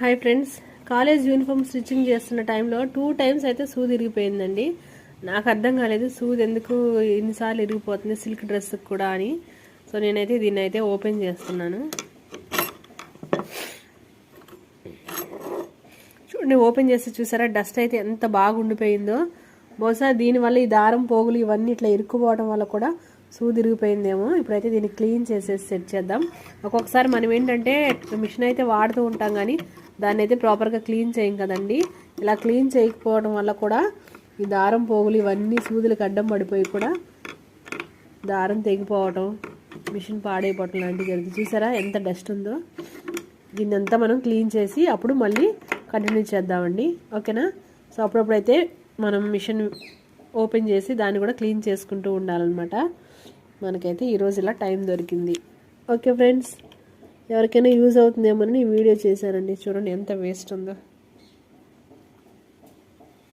Hi friends college uniform stitching చేస్తున్న టైంలో two times అయితే సూది ఇరిగిపోయిందండి నాకు అర్థం కాలేదు సూది ఎందుకు ఇన్నిసార్లు ఇరిగిపోతుంది సిల్క్ డ్రెస్కి కూడా అని. సో నేనైతే దీన్ని అయితే ఓపెన్ చేస్తున్నాను. చూడండి ఓపెన్ చేసి చూసారా? డస్ట్ అయితే ఎంత బాగుండిపోయిందో బహుశా దీనివల్ల ఈ దారం పోగులు ఇవన్నీ ఇట్లా ఇరుక్కుపోవడం వల్ల కూడా సూ తిరిగిపోయిందేమో. ఇప్పుడైతే దీన్ని క్లీన్ చేసేసి సెట్ చేద్దాం. ఒక్కొక్కసారి మనం ఏంటంటే మిషన్ అయితే వాడుతూ ఉంటాం కానీ దాన్ని అయితే ప్రాపర్గా క్లీన్ చేయం కదండి. ఇలా క్లీన్ చేయకపోవడం వల్ల కూడా ఈ దారం పోగులు ఇవన్నీ సూదులకు అడ్డం పడిపోయి కూడా దారం తెగిపోవటం మిషన్ పాడైపోవటం లాంటివి జరుగుతుంది చూసారా ఎంత డస్ట్ ఉందో? దీన్ని అంతా మనం క్లీన్ చేసి అప్పుడు మళ్ళీ కంటిన్యూ చేద్దామండి. ఓకేనా? సో అప్పుడప్పుడైతే మనం మిషన్ ఓపెన్ చేసి దాన్ని కూడా క్లీన్ చేసుకుంటూ ఉండాలన్నమాట. మనకైతే ఈరోజు ఇలా టైం దొరికింది. ఓకే ఫ్రెండ్స్ ఎవరికైనా యూజ్ అవుతుందేమో ఈ వీడియో చేశానండి. చూడండి ఎంత వేస్ట్ ఉందో.